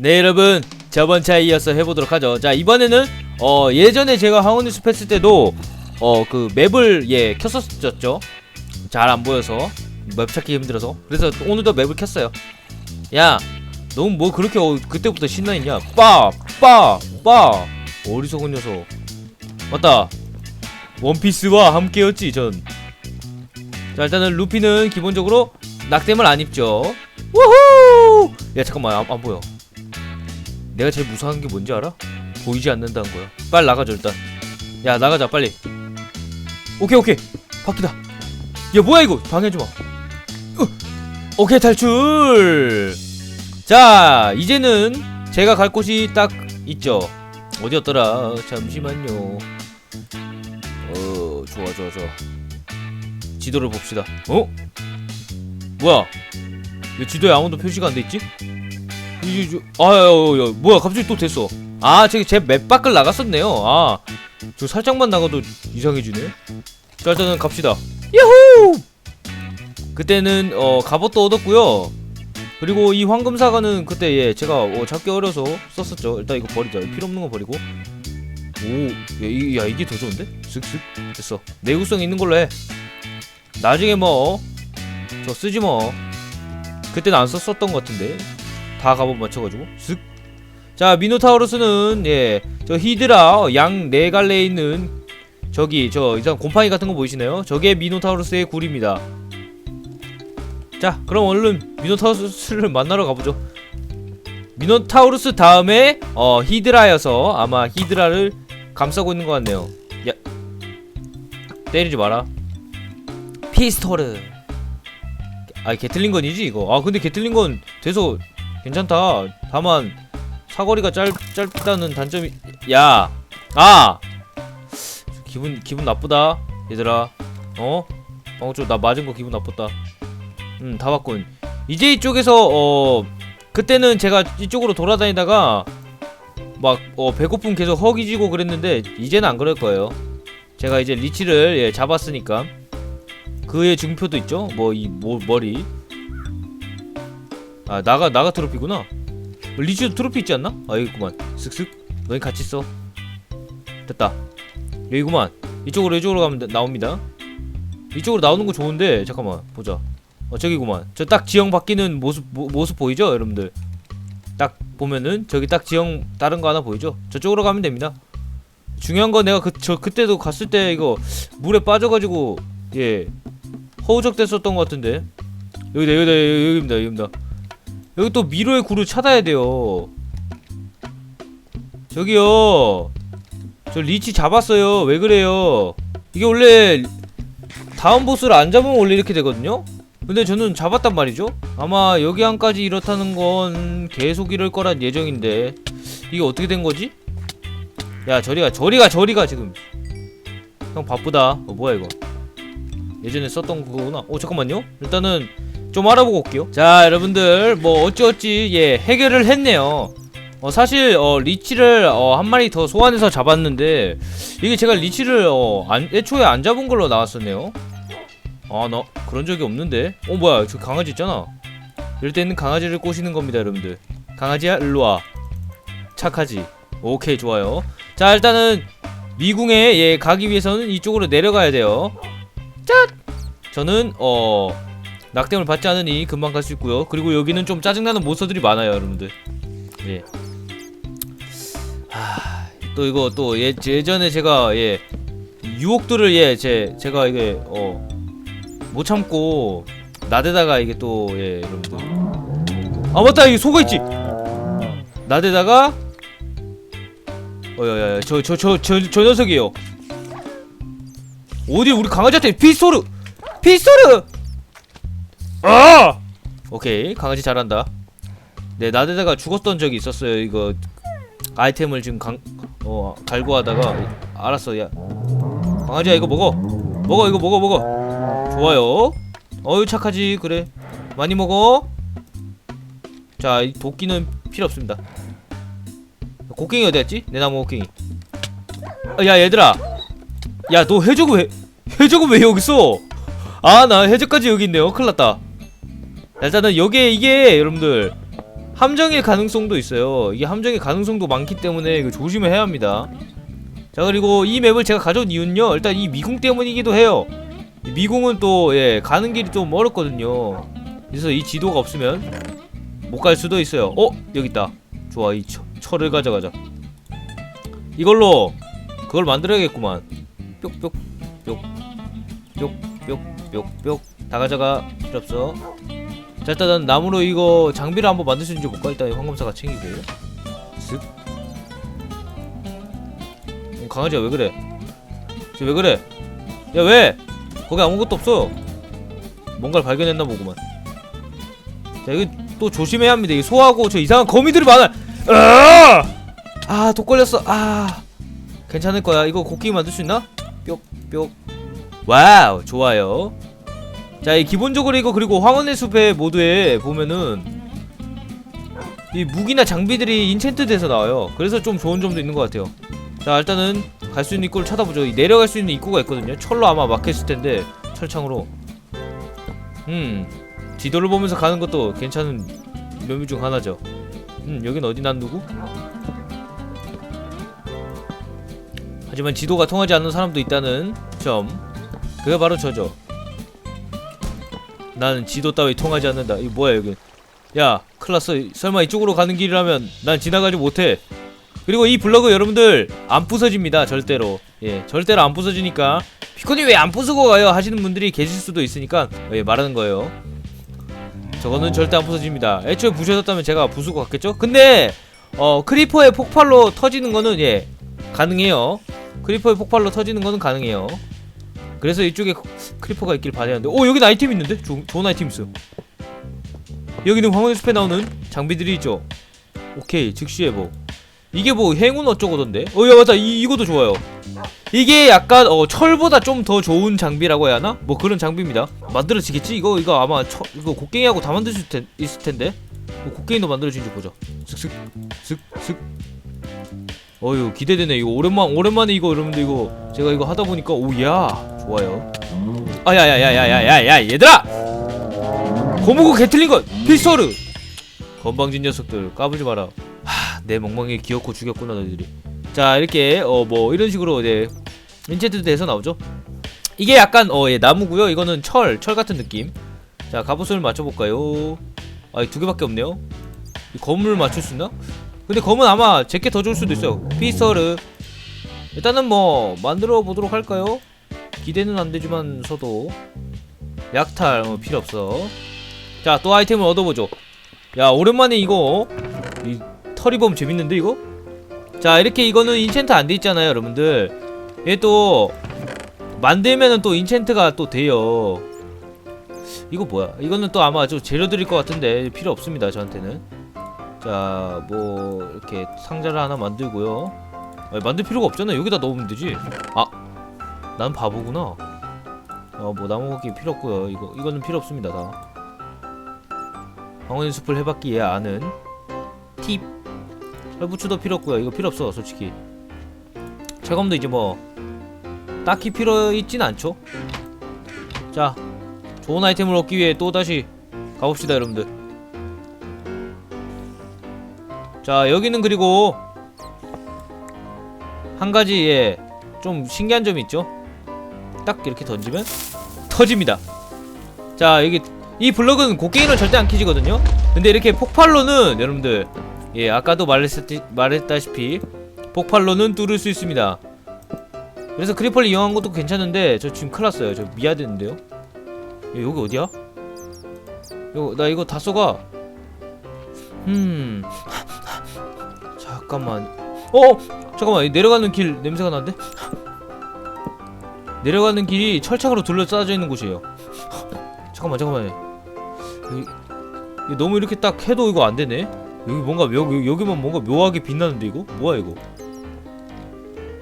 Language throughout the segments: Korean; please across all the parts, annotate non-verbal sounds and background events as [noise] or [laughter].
네 여러분. 저번 차에 이어서 해보도록 하죠. 자 이번에는 어 예전에 제가 하원이 숲 했을 때도 어 그 맵을 예 켰었었죠. 잘 안 보여서. 맵 찾기 힘들어서. 그래서 오늘도 맵을 켰어요. 야 너무 뭐 그렇게 어, 그때부터 신나있냐? 빠빠빠. 어리석은 녀석. 맞다. 원피스와 함께였지 전. 자 일단은 루피는 기본적으로 낙뎀을 안 입죠. 우후! 야 잠깐만. 안, 안 보여 내가 제일 무서운 게 뭔지 알아? 보이지 않는다는 거야. 빨리 나가자 일단. 야 나가자 빨리. 오케이 오케이. 바퀴다. 야 뭐야 이거? 방해하지마. 어, 오케이 탈출! 자 이제는 제가 갈 곳이 딱 있죠. 어디였더라? 잠시만요. 어 좋아 좋아 좋아. 지도를 봅시다. 어? 뭐야? 왜 지도에 아무도 표시가 안 돼 있지? 아, 야, 뭐야, 갑자기 또 됐어. 아, 저기 제 맵 밖을 나갔었네요. 아, 저 살짝만 나가도 이상해지네. 자, 일단은 갑시다. 야호! 그때는 어 갑옷도 얻었고요. 그리고 이 황금 사과는 그때 예 제가 어, 잡기 어려서 썼었죠. 일단 이거 버리자. 필요 없는 거 버리고. 오, 야, 이게 더 좋은데? 쓱쓱 됐어. 내구성 있는 걸로 해. 나중에 뭐 저 쓰지 뭐. 그때는 안 썼었던 것 같은데 다 갑옷 맞춰가지고 쓱. 자 미노타우루스는 예 저 히드라 양 네 갈래에 있는 저기 저 이상 곰팡이 같은 거 보이시나요? 저게 미노타우루스의 굴입니다. 자 그럼 얼른 미노타우루스를 만나러 가보죠. 미노타우루스 다음에 어 히드라여서 아마 히드라를 감싸고 있는 것 같네요. 야 때리지 마라. 피스토르. 아 게틀링건이지 이거. 아 근데 게틀링건 돼서 괜찮다. 다만 사거리가 짧 짧다는 단점이. 야, 아 기분 기분 나쁘다 얘들아. 어? 방금 좀나 맞은 거 기분 나빴다. 음, 다 봤군. 이제 이쪽에서 어 그때는 제가 이쪽으로 돌아다니다가 막 어 배고픔 계속 허기지고 그랬는데 이제는 안 그럴 거예요. 제가 이제 리치를 예, 잡았으니까 그의 증표도 있죠. 뭐 이 뭐, 머리. 아 나가 나가 트로피구나. 리치도 트로피 있지 않나? 아 여기구만. 쓱쓱. 너희 같이 써. 됐다. 여기구만. 이쪽으로 이쪽으로 가면 나- 나옵니다. 이쪽으로 나오는 거 좋은데 잠깐만 보자. 어 저기구만. 저 딱 지형 바뀌는 모습 모, 모습 보이죠, 여러분들? 딱 보면은 저기 딱 지형 다른 거 하나 보이죠? 저쪽으로 가면 됩니다. 중요한 건 내가 그 저 그때도 갔을 때 이거 물에 빠져가지고 예 허우적댔었던 것 같은데 여기다 여기다 여기입니다 여기입니다 여기 또 미로의 굴을 찾아야 돼요. 저기요. 저 리치 잡았어요. 왜 그래요? 이게 원래 다음 보스를 안 잡으면 원래 이렇게 되거든요? 근데 저는 잡았단 말이죠. 아마 여기 안까지 이렇다는 건 계속 이럴 거란 예정인데 이게 어떻게 된 거지? 야 저리가 저리가 저리가 지금. 형 바쁘다. 어 뭐야 이거? 예전에 썼던 그거구나. 오 잠깐만요. 일단은 좀 알아보고 올게요. 자 여러분들 뭐 어찌어찌 예 해결을 했네요. 어 사실 어 리치를 어 한 마리 더 소환해서 잡았는데 이게 제가 리치를 어 안, 애초에 안 잡은 걸로 나왔었네요. 아 나 그런 적이 없는데? 어 뭐야 저 강아지 있잖아. 이럴 때는 강아지를 꼬시는 겁니다 여러분들. 강아지야 일로와. 착하지? 오케이 좋아요. 자 일단은 미궁에 예 가기 위해서는 이쪽으로 내려가야 돼요. 짠! 저는 어 낙뎀을 받지 않으니 금방 갈 수 있고요. 그리고 여기는 좀 짜증나는 몬스터들이 많아요 여러분들. 예. 예또 이거 또 예, 예전에 제가 예 유혹들을 예 제 제가 이게 어 못 참고 나대다가 이게 또 예 여러분들. 아 맞다! 이게 속어 있지! 나대다가 어야야야 저 저 저 저 저 녀석이에요. 어디 우리 강아지한테 피스토르! 피스토르 아 오케이 강아지 잘한다. 네 나대다가 죽었던 적이 있었어요. 이거 아이템을 지금 강, 어 갈고 하다가 알았어 야. 강아지야 이거 먹어. 먹어 이거 먹어 먹어. 좋아요. 어유 착하지 그래. 많이 먹어. 자 이 도끼는 필요 없습니다. 곡괭이 어디 갔지? 내 나무 곡괭이. 아, 야 얘들아. 야 너 해적은 왜 해적은 왜 여기 있어 아 나 해적까지 여기 있네요. 큰일 났다 일단은 여기에 이게 여러분들 함정일 가능성도 있어요. 이게 함정일 가능성도 많기 때문에 조심을 해야 합니다. 자 그리고 이 맵을 제가 가져온 이유는요. 일단 이 미궁 때문이기도 해요. 이 미궁은 또 예, 가는 길이 좀 어렵거든요. 그래서 이 지도가 없으면 못 갈 수도 있어요. 어 여기 있다. 좋아 이 철, 철을 가져가자. 이걸로 그걸 만들어야겠구만. 뾱뾱 뾱뾱뾱뾱뾱 다 가져가 필요 없어. 자 일단은 나무로 이거 장비를 한번 만들 수 있는지 볼까? 일단 이 황금사가 챙기고. 쓱 어, 강아지야 왜 그래? 쟤왜 그래? 야 왜? 거기 아무것도 없어. 뭔가를 발견했나 보구만. 자 이거 또 조심해야 합니다. 이 소하고 저 이상한 거미들이 많아. 아독 걸렸어. 아 괜찮을 거야. 이거 곡괭이 만들 수 있나? 뾱뾱 와우 좋아요 자, 이 기본적으로 이거 그리고 황혼의 숲의 모드에 보면은 이 무기나 장비들이 인챈트 돼서 나와요. 그래서 좀 좋은 점도 있는 것 같아요. 자, 일단은 갈 수 있는 입구를 찾아보죠. 이 내려갈 수 있는 입구가 있거든요. 철로 아마 막혔을 텐데 철창으로. 음, 지도를 보면서 가는 것도 괜찮은 묘미 중 하나죠. 음, 여긴 어디 난 누구? 하지만 지도가 통하지 않는 사람도 있다는 점. 그게 바로 저죠. 나는 지도 따위 통하지 않는다. 이거 뭐야 여기? 야, 클났어. 설마 이쪽으로 가는 길이라면 난 지나가지 못해. 그리고 이 블럭은 여러분들 안 부서집니다. 절대로. 예, 절대로 안 부서지니까 피코님 왜 안 부수고 가요? 하시는 분들이 계실 수도 있으니까 예, 말하는 거예요. 저거는 절대 안 부서집니다. 애초에 부셔졌다면 제가 부수고 갔겠죠? 근데 어 크리퍼의 폭발로 터지는 거는 예 가능해요. 크리퍼의 폭발로 터지는 거는 가능해요. 그래서 이쪽에 크리퍼가 있길 바라야 하는데. 오 여기는 아이템 있는데? 조, 좋은 아이템 있어 여기는 황혼의 숲에 나오는 장비들이 있죠. 오케이 즉시 회복. 이게 뭐 행운 어쩌고던데? 어야 맞다 이, 이것도 좋아요. 이게 약간 어 철보다 좀 더 좋은 장비라고 해야 하나? 뭐 그런 장비입니다. 만들어지겠지? 이거 이거 아마 철 이거 곡괭이하고 다 만들 수 있을, 텐, 있을 텐데. 뭐 곡괭이도 만들어진지 보자. 슥슥 슥슥. 어유 기대되네. 이거 오랜만 오랜만에 이거 여러분들 이거 제가 이거 하다 보니까 오야 좋아요. 아야야야야야야야 얘들아! 고무고 개틀린 것 피스토르 건방진 녀석들 까불지 마라. 하 내 멍멍이 기어코 죽였구나 너희들이. 자 이렇게 어 뭐 이런 식으로 이제 인챈트 돼서 나오죠. 이게 약간 어 예 나무고요. 이거는 철 철 같은 느낌. 자 갑옷을 맞춰볼까요? 아두 개밖에 없네요. 이 검을 맞출 수 있나? 근데 검은 아마 제게 더 좋을 수도 있어요. 피스토르 일단은 뭐 만들어 보도록 할까요? 기대는 안 되지만서도 약탈 어, 필요 없어. 자 또 아이템을 얻어보죠. 야 오랜만에 이거 이 털이범 재밌는데 이거? 자 이렇게 이거는 인챈트 안 돼 있잖아요 여러분들. 얘 또 만들면은 또 인챈트가 또 돼요. 이거 뭐야? 이거는 또 아마 좀 재료 드릴 것 같은데 필요 없습니다 저한테는. 자 뭐 이렇게 상자를 하나 만들고요. 아니, 만들 필요가 없잖아. 여기다 넣으면 되지. 아 난 바보구나. 어, 뭐 나무먹기 필요 없고요. 이거 이거는 필요 없습니다. 다. 황혼의 숲을 해봤기에 아는 팁. 철부추도 필요 없고요. 이거 필요 없어, 솔직히. 철검도 이제 뭐 딱히 필요 있진 않죠. 자, 좋은 아이템을 얻기 위해 또 다시 가봅시다, 여러분들. 자, 여기는 그리고 한 가지 예, 좀 신기한 점이 있죠. 딱 이렇게 던지면 터집니다. 자 여기 이 블럭은 곡괭이로 절대 안 켜지거든요. 근데 이렇게 폭발로는 여러분들 예 아까도 말했었지, 말했다시피 폭발로는 뚫을 수 있습니다. 그래서 크리퍼를 이용한 것도 괜찮은데 저 지금 큰일 났어요. 저 미아되는데요. 야, 여기 어디야? 이거 나 이거 다 쏘가. 음 잠깐만. 어 잠깐만 이 내려가는 길 냄새가 나는데? 내려가는 길이 철창으로 둘러싸여 있는 곳이에요. 잠깐만 잠깐만. 여기, 너무 이렇게 딱 해도 이거 안 되네. 여기 뭔가 묘 여기, 여기만 뭔가 묘하게 빛나는데 이거 뭐야 이거?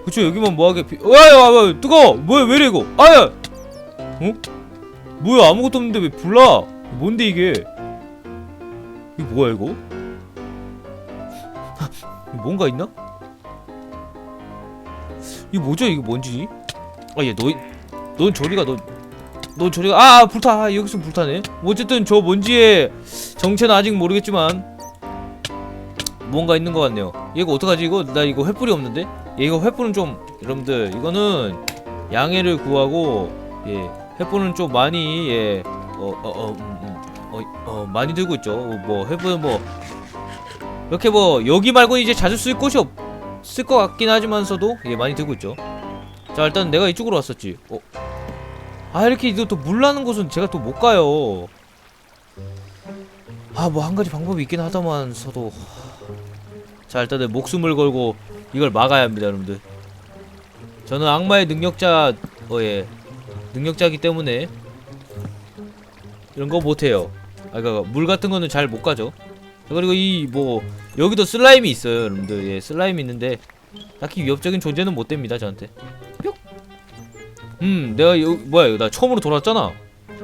그쵸 여기만 묘하게 빛. 와야 뜨거. 뭐야 왜 이래 이거? 아야. 어? 뭐야 아무것도 없는데 왜 불나? 뭔데 이게? 이게 뭐야 이거? [laughs] 뭔가 있나? 이게 뭐죠 이게 뭔지? 아얘 너, 넌 저리가 너, 넌 저리가 아 불타. 아, 여기서 불타네. 뭐 어쨌든 저 먼지의 정체는 아직 모르겠지만 뭔가 있는 것 같네요. 이거 어떡하지? 이거 나 이거 횃불이 없는데? 예, 이거 횃불은 좀 여러분들 이거는 양해를 구하고 예 횃불은 좀 많이 예 어 어어 음, 음, 어, 어, 많이 들고 있죠. 어, 뭐 횃불은 뭐 이렇게 뭐 여기 말고 이제 자주 쓸 곳이 없을 것 같긴 하지만서도 예 많이 들고 있죠 자 일단 내가 이쪽으로 왔었지. 어. 아 이렇게 또, 또 물나는 곳은 제가 또 못 가요. 아 뭐 한 가지 방법이 있긴 하다만서도. 자 일단은 목숨을 걸고 이걸 막아야 합니다 여러분들. 저는 악마의 능력자 어예. 능력자기 때문에 이런 거 못해요. 아 그니까 물 같은 거는 잘 못 가죠. 자, 그리고 이 뭐 여기도 슬라임이 있어요 여러분들. 예 슬라임이 있는데 딱히 위협적인 존재는 못 됩니다 저한테. 뿅. 음 내가 여, 뭐야 나 처음으로 돌아왔잖아.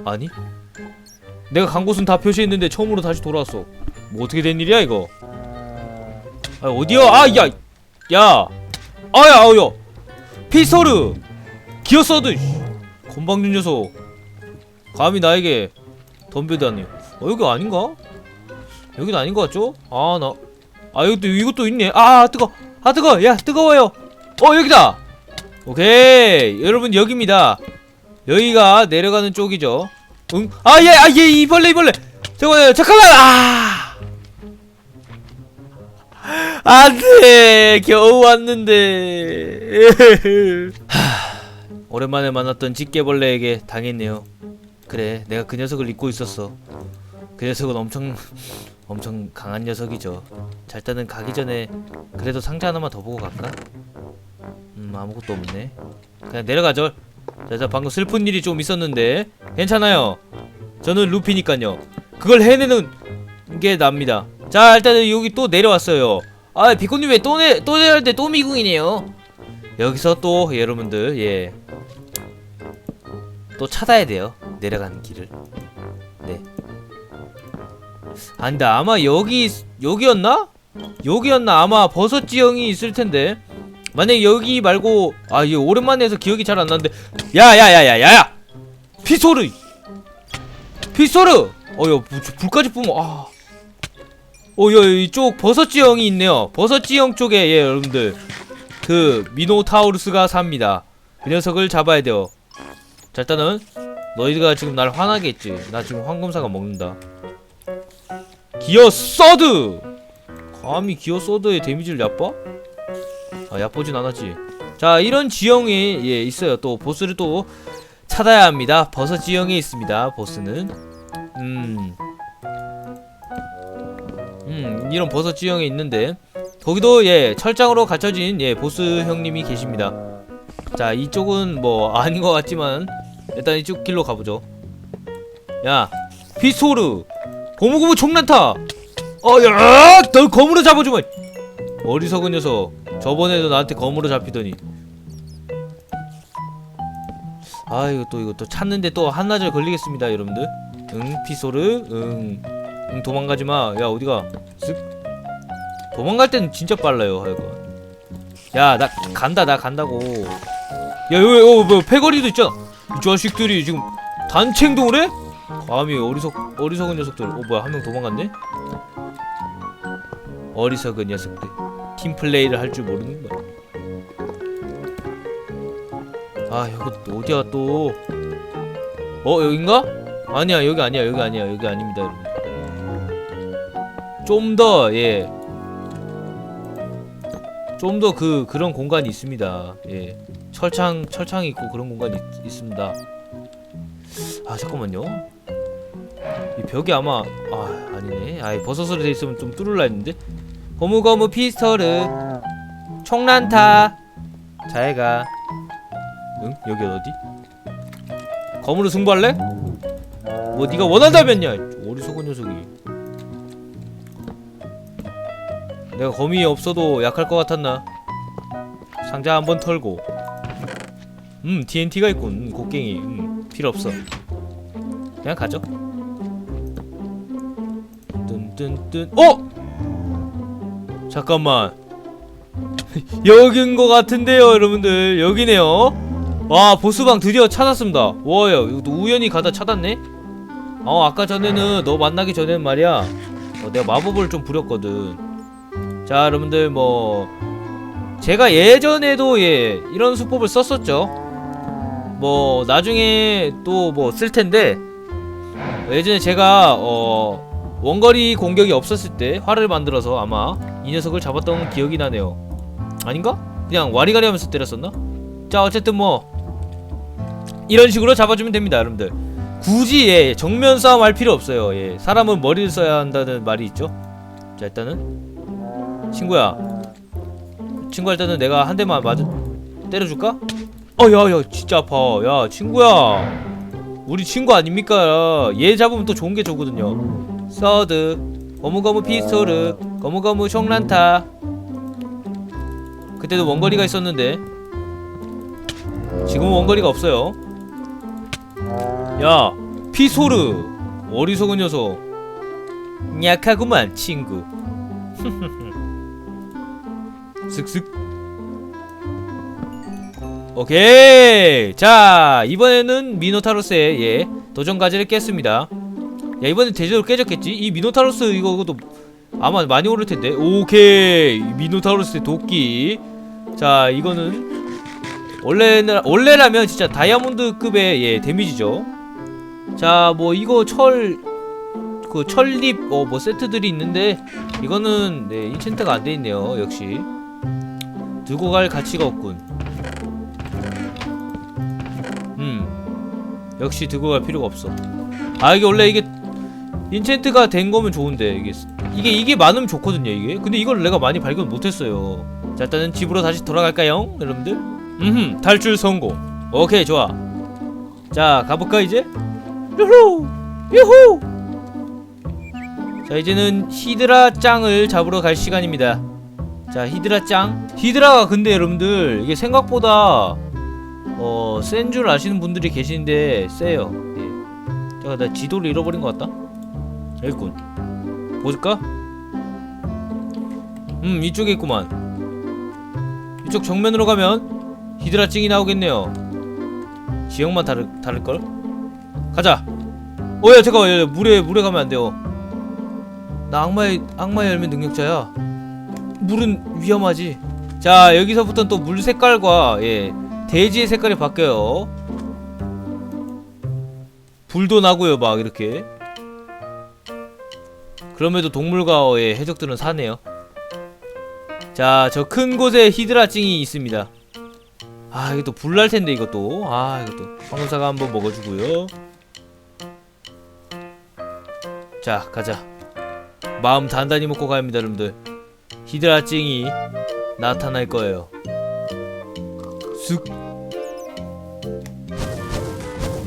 아니? 내가 간 곳은 다 표시했는데 처음으로 다시 돌아왔어. 뭐 어떻게 된 일이야 이거? 아 어디야? 아야야. 아야 아야. 피스토르. 기어서드 건방진 녀석. 감히 나에게 덤벼다니 어 여기 아닌가? 여기는 아닌 것 같죠? 아나 아 이것도 이것도 있네. 아 뜨거. 아 뜨거. 야 뜨거워요. 어 여기다 오케이 여러분 여기입니다. 여기가 내려가는 쪽이죠. 응아예아예 이벌레 이벌레. 잠깐만요 잠깐만 아! 안돼 겨우 왔는데. [laughs] 하, 오랜만에 만났던 집게벌레에게 당했네요. 그래 내가 그 녀석을 잊고 있었어. 그 녀석은 엄청 엄청 강한 녀석이죠. 자 일단은 가기 전에 그래도 상자 하나만 더 보고 갈까? 음 아무것도 없네. 그냥 내려가죠. 자, 자 방금 슬픈 일이 좀 있었는데. 괜찮아요. 저는 루피니까요. 그걸 해내는 게 납니다. 자 일단은 여기 또 내려왔어요. 아 비코님 왜 또 내, 또 내려올 때 또 미궁이네요? 여기서 또 여러분들 예 또 찾아야 돼요. 내려가는 길을. 네. 안다 아마 여기 여기였나? 여기였나? 아마 버섯 지형이 있을 텐데 만약 여기 말고 아 이거 오랜만에 해서 기억이 잘 안 나는데 야야야야야야! 피소르! 피소르! 어여 불까지 뿜어 아. 어여 이쪽 버섯 지형이 있네요. 버섯 지형 쪽에 예 여러분들. 그 미노타우루스가 삽니다. 그 녀석을 잡아야 돼요. 자 일단은 너희가 지금 날 화나게 했지. 나 지금 황금사가 먹는다. 기어 서드! 감히 기어 서드의 데미지를 얕봐? 아 얕보진 않았지. 자 이런 지형이 예 있어요. 또 보스를 또 찾아야 합니다. 버섯 지형에 있습니다 보스는. 음. 음, 이런 버섯 지형에 있는데. 거기도 예 철장으로 갖춰진 예 보스 형님이 계십니다. 자 이쪽은 뭐 아닌 것 같지만 일단 이쪽 길로 가보죠. 야 피소르 고무고무 총난타! 어야 너 검으로 잡아주마 어리석은 녀석 저번에도 나한테 검으로 잡히더니. 아 이거 또 이거 또 찾는데 또 한나절 걸리겠습니다 여러분들. 응 피소르? 응, 응 도망가지마. 야 어디가? 쓱 도망갈 땐 진짜 빨라요 하여간. 야 나 간다 나 간다고. 야 여기 어, 뭐 패거리도 있잖아. 이 자식들이 지금 단체 행동을 해? 감히 어리석 어리석은 녀석들. 어 뭐야 한 명 도망갔네? 어리석은 녀석들 팀 플레이를 할 줄 모르는 거야 아 여기 또 어디야 또 어 여긴가? 아니야 여기 아니야 여기 아니야 여기 아닙니다 여러분 좀 더 예. 좀 더 그 그런 공간이 있습니다. 예. 철창 철창이 있고 그런 공간이 있, 있습니다. 아 잠깐만요. 이 벽이 아마 아 아니네. 아이 버섯으로 돼 있으면 좀 뚫을라 했는데. 고무고무 피스토르 총란타 잘가. 응 여기 어디? 검으로 승부할래? 뭐 네가 원한다면야 어리석은 녀석이. 내가 검이 없어도 약할 것 같았나? 상자 한번 털고 음 TNT가 있군 음, 곡괭이 음, 필요 없어 그냥 가죠 뚠뚠뚠 어! 잠깐만. 여긴 것 같은데요 여러분들. 여기네요. 와 보스방 드디어 찾았습니다. 이것도 우연히 가다 찾았네? 어 아까 전에는 너 만나기 전에는 말이야. 어, 내가 마법을 좀 부렸거든. 자 여러분들 뭐 제가 예전에도 예 이런 수법을 썼었죠. 뭐 나중에 또 뭐 쓸 텐데 예전에 제가 어 원거리 공격이 없었을 때 활을 만들어서 아마 이 녀석을 잡았던 기억이 나네요. 아닌가? 그냥 와리가리 하면서 때렸었나? 자 어쨌든 뭐 이런 식으로 잡아주면 됩니다 여러분들. 굳이 예 정면 싸움 할 필요 없어요. 예 사람은 머리를 써야 한다는 말이 있죠. 자 일단은 친구야 친구야 일단은 내가 한 대만 맞아 때려줄까? 어 야야 진짜 아파. 야 친구야. 우리 친구 아닙니까? 얘 잡으면 또 좋은 게 좋거든요 서드 거무거무 피스토르. 거무거무 숑란타. 그때도 원거리가 있었는데. 지금은 원거리가 없어요. 야 피소르. 어리석은 녀석. 약하구만 친구. [laughs] 슥슥. 오케이. 자 이번에는 미노타로스의 예 도전 과제를 깼습니다 야 이번엔 제대로 깨졌겠지? 이 미노타로스 이거 이것도 아마 많이 오를 텐데. 오케이. 미노타로스의 도끼. 자 이거는 원래는 원래라면 진짜 다이아몬드급의 예 데미지죠. 자 뭐 이거 철 그 철립 어 뭐 세트들이 있는데 이거는 네 인챈트가 안 돼 있네요. 역시. 들고 갈 가치가 없군. 음. 역시 들고 갈 필요가 없어. 아 이게 원래 이게 인챈트가 된 거면 좋은데 이게 이게 이게 많으면 좋거든요 이게. 근데 이걸 내가 많이 발견 못했어요. 자 일단은 집으로 다시 돌아갈까요 여러분들? 음흠 탈출 성공. 오케이 좋아. 자 가볼까 이제? 유후! 유후! 자 이제는 히드라 짱을 잡으러 갈 시간입니다. 자 히드라 짱. 히드라가 근데 여러분들 이게 생각보다 어 센 줄 아시는 분들이 계시는데 세요. 예. 잠깐 나 지도를 잃어버린 것 같다 여기있군 보실까? 음 이쪽에 있구만. 이쪽 정면으로 가면 히드라 찡이 나오겠네요. 지역만 다를, 다를걸? 가자. 어야 잠깐만. 야, 야, 물에 물에 가면 안 돼요. 나 악마의 악마의 열매 능력자야. 물은 위험하지. 자 여기서부터는 또 물 색깔과 예 대지의 색깔이 바뀌어요. 불도 나고요 막 이렇게 그럼에도 동물과의 해적들은 사네요. 자 저 큰 곳에 히드라 찡이 있습니다. 아 이거 또 불날 텐데 이것도. 아 이것도. 황금사가 한번 먹어주고요. 자 가자. 마음 단단히 먹고 가야합니다 여러분들. 히드라 찡이 나타날 거예요. 쓱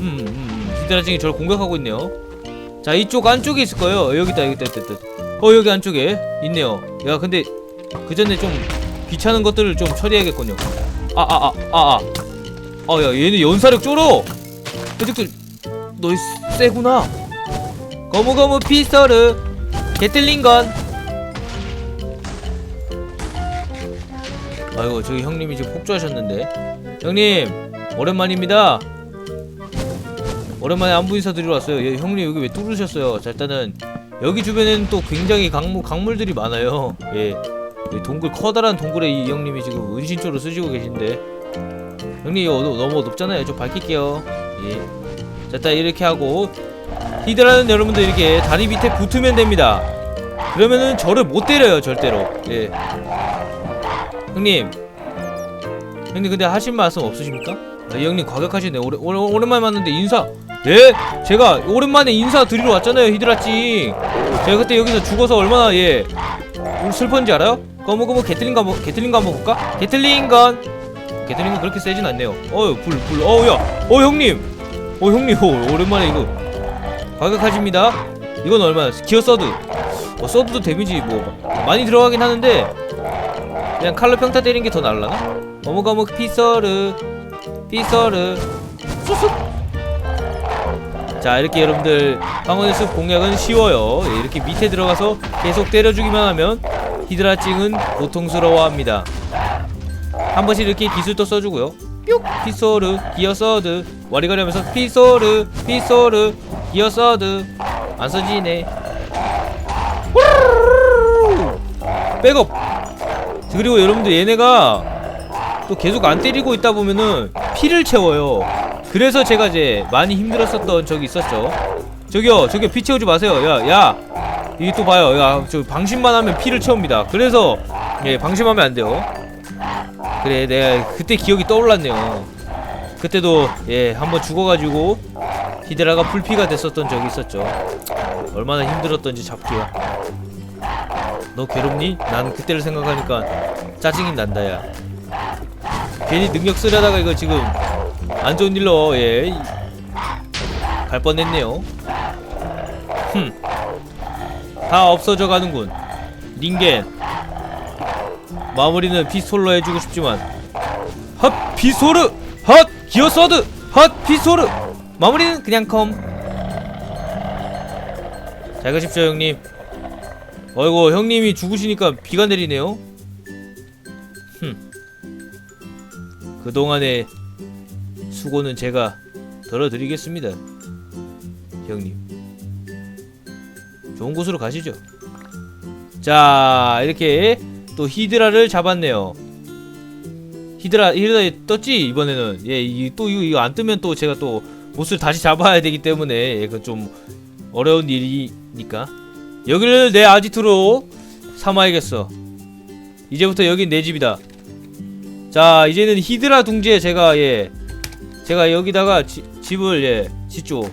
음, 음, 음. 히드라 찡이 저를 공격하고 있네요 자 이쪽 안쪽에 있을 거예요. 여기 있다 여기 있다 여기 있다. 어 여기 안쪽에 있네요. 야 근데 그 전에 좀 귀찮은 것들을 좀 처리해야겠군요. 아 아 아 아아. 아야 얘네 연사력 쩔어. 해적들 너 세구나. 거무거무 피스터르 게틀링건. 아이고 저기 형님이 지금 폭주하셨는데. 형님 오랜만입니다 오랜만에 안부 인사 드리러 왔어요. 예, 형님 여기 왜 뚫으셨어요? 자 일단은 여기 주변에는 또 굉장히 강물, 강물들이 많아요. 예. 이 동굴 커다란 동굴에 이 형님이 지금 은신초로 쓰시고 계신데. 형님 이거 너무, 높잖아요. 좀 밝힐게요. 예 자 일단 이렇게 하고 히드라는 여러분들 이렇게 다리 밑에 붙으면 됩니다. 그러면은 저를 못 때려요 절대로. 예. 형님. 형님 근데 하신 말씀 없으십니까? 아, 이 형님 과격하시네. 오래, 오래, 오랜만에 만났는데 인사 예? 제가 오랜만에 인사 드리러 왔잖아요 히드라찡 제가 그때 여기서 죽어서 얼마나 예 슬펐는지 알아요? 거무거무 게틀링건 한번 게틀링건 한번 볼까? 게틀링건. 게틀링건 그렇게 세진 않네요. 어휴 불불. 어우야. 어 형님. 어 형님. 어, 오랜만에 이거 과격하십니다. 이건 얼마야 기어 서드. 어 서드도 데미지 뭐 많이 들어가긴 하는데 그냥 칼로 평타 때리는 게 더 날라나? 거무거무 피서르 피서르. 쑥쑥 자 이렇게 여러분들 황혼의 숲 공략은 쉬워요. 예, 이렇게 밑에 들어가서 계속 때려주기만 하면 히드라찡은 고통스러워합니다. 한 번씩 이렇게 기술도 써주고요. 뿅! 피소르 기어 서드. 와리가리 하면서 피소르 피소르 기어 서드. 안 써지네. 백업! 그리고 여러분들 얘네가 또 계속 안 때리고 있다 보면은 피를 채워요. 그래서 제가 이제 많이 힘들었었던 적이 있었죠. 저기요, 저기요, 피 채우지 마세요. 야, 야, 이게 또 봐요. 야, 저 방심만 하면 피를 채웁니다. 그래서 예, 방심하면 안 돼요. 그래, 내가 그때 기억이 떠올랐네요. 그때도 예, 한번 죽어가지고 히드라가 풀피가 됐었던 적이 있었죠. 얼마나 힘들었던지 잡기가. 너 괴롭니? 난 그때를 생각하니까 짜증이 난다 야. 괜히 능력 쓰려다가 이거 지금 안 좋은 일로 예. 갈 뻔했네요. 흠. 다 없어져 가는군. 닌겐. 마무리는 피스톨로 해주고 싶지만 핫 피소르 핫 기어 서드 핫 피소르 마무리는 그냥 컴. 잘 가십시오 형님. 어이구 형님이 죽으시니까 비가 내리네요. 흠. 그동안의 수고는 제가 덜어드리겠습니다. 형님. 좋은 곳으로 가시죠. 자, 이렇게 또 히드라를 잡았네요. 히드라 히드라 떴지 이번에는 예, 이, 또 이거, 이거 안 뜨면 또 제가 또 보스를 다시 잡아야 되기 때문에 예, 그좀 어려운 일이니까 여기를 내 아지트로 삼아야겠어. 이제부터 여긴 내 집이다. 자, 이제는 히드라 둥지에 제가 예, 제가 여기다가 지, 집을 예 짓죠.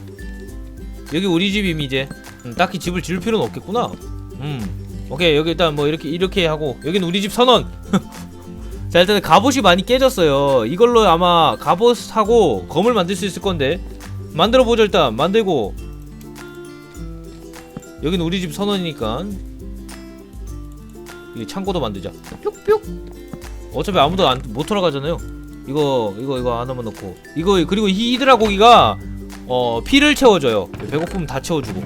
여기 우리 집임 이제. 음, 딱히 집을 지을 필요는 없겠구나. 음, 오케이 여기 일단 뭐 이렇게 이렇게 하고 여긴 우리 집 선언. [laughs] 자 일단 갑옷이 많이 깨졌어요. 이걸로 아마 갑옷하고 검을 만들 수 있을 건데 만들어 보죠 일단 만들고 여긴 우리 집 선언이니까 이 창고도 만들자. 뿅뿅. 어차피 아무도 안, 못 돌아가잖아요. 이거 이거 이거 하나만 넣고 이거 그리고 이 히드라 고기가 어 피를 채워줘요. 배고프면 다 채워주고.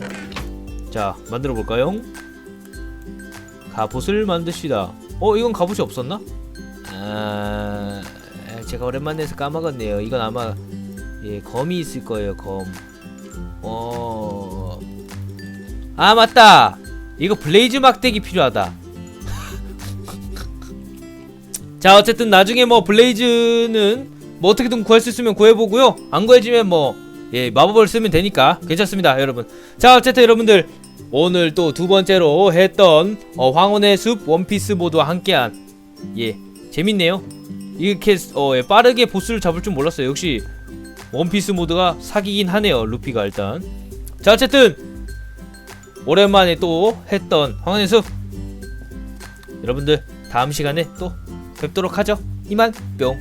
자 만들어 볼까요? 갑옷을 만드시다. 어 이건 갑옷이 없었나? 아 제가 오랜만에 해서 까먹었네요. 이건 아마 예 검이 있을 거예요. 검. 어. 아 맞다. 이거 블레이즈 막대기 필요하다. 자 어쨌든 나중에 뭐 블레이즈는 뭐 어떻게든 구할 수 있으면 구해보고요. 안 구해지면 뭐 예 마법을 쓰면 되니까 괜찮습니다, 여러분. 자 어쨌든 여러분들 오늘 또 두 번째로 했던 어, 황혼의 숲 원피스 모드와 함께한 예 재밌네요. 이렇게 어, 예, 빠르게 보스를 잡을 줄 몰랐어요. 역시 원피스 모드가 사기긴 하네요. 루피가 일단. 자 어쨌든 오랜만에 또 했던 황혼의 숲 여러분들 다음 시간에 또 뵙도록 하죠. 이만 뿅.